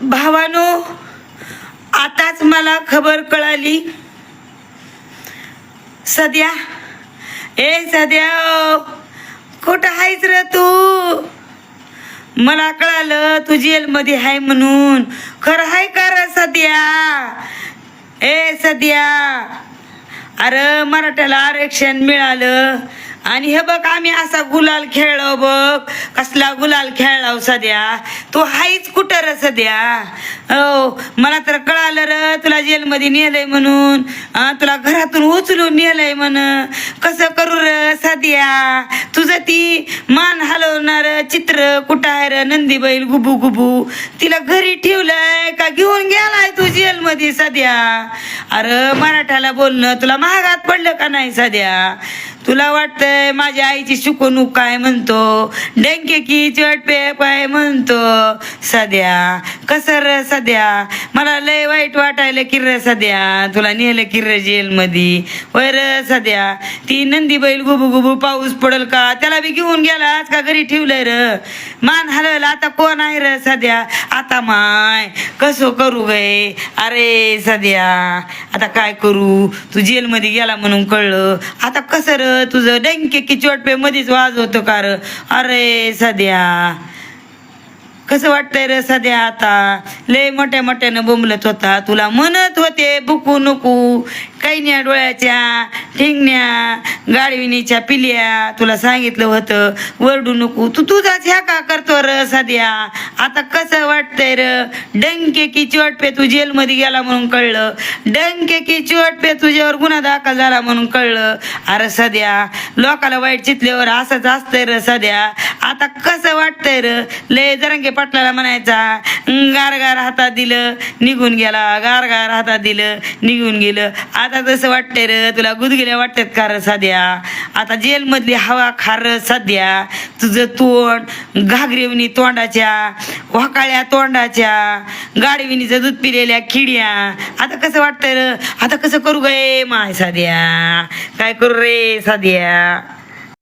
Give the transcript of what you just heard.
भावानो आताच मला खबर कळाली. सध्या ए सध्या कुठं आहेस र तू? मला कळालं तू जेलमध्ये आहे म्हणून. खरं आहे का र सध्या? ए सध्या अरे मराठ्याला आरक्षण मिळालं. आणि हे बघ आम्ही असा गुलाल खेळलो बघ. कसला गुलाल खेळलाव सध्या. तू हाईच कुठं र सध्या? हो मला तर कळालं र तुला जेलमध्ये नेलंय म्हणून. तुला घरातून उचलून नेलंय म्हण कसं करू र सध्या? तुझं ती मान हलवणार चित्र कुठं आहे र? नंदी बैल गुबू गुबू. तिला घरी ठेवलंय का? घेऊन गेलाय तू जेलमध्ये सध्या. अरे मराठाला बोलणं तुला महागात पडलं का नाही सध्या? तुला वाटतंय माझ्या आईची शिकवणूक काय म्हणतो? डेंके की चटपे काय म्हणतो. सध्या कसं र सध्या? मला लय वाईट वाटायला किर्र सध्या. तुला नेलं किर्र जेलमध्ये. होय र सध्या. ती नंदी बैल गुबू गुबू पाऊस पडल का? त्याला बी घेऊन गेला आज का घरी ठेवलंय र? मान हलवलं आता कोण आहे र सध्या? आता माय कसं करू गे अरे सध्या आता काय करू? तू जेलमध्ये गेला म्हणून कळलं. आता कसं र तुझं डंके की चोटपे मध्येच वाज का कार. अरे सध्या. कसं वाटतंय रे सध्या आता? लय मोठ्या मोठ्यानं बोंबलत होता. तुला म्हणत होते बुकू नको. कैन्या डोळ्याच्या ठिंगण्या गाडविणीच्या पिल्या. तुला सांगितलं होतं वरडू नको. तू तुझाच ह्या का करतो र सध्या? आता कसं वाटतंय र? डंके की चोटपे तू जेलमध्ये गेला म्हणून कळलं. डंके की चोटपे तुझ्यावर गुन्हा दाखल झाला म्हणून कळलं. अरे सध्या लोकाला वाईट चितल्यावर असंच असतंय र सध्या. आता कसं वाटतंय र? लय जरंगे पाटलाला म्हणायचा गार गार हातात दिलं निघून गेला. गार गार हातात दिलं निघून गेलं. आता तसं वाटतंय र तुला गुदगिल्या वाटतात का र सध्या? आता जेलमधली हवा खार सध्या. तुझं तोंड घागरेवणी तोंडाच्या वाकाळ्या तोंडाच्या गाडविणीचं दूध पिलेल्या खिड्या. आता कसं वाटतंय र? आता कसं करू गे माय साध्या? काय करू रे साध्या?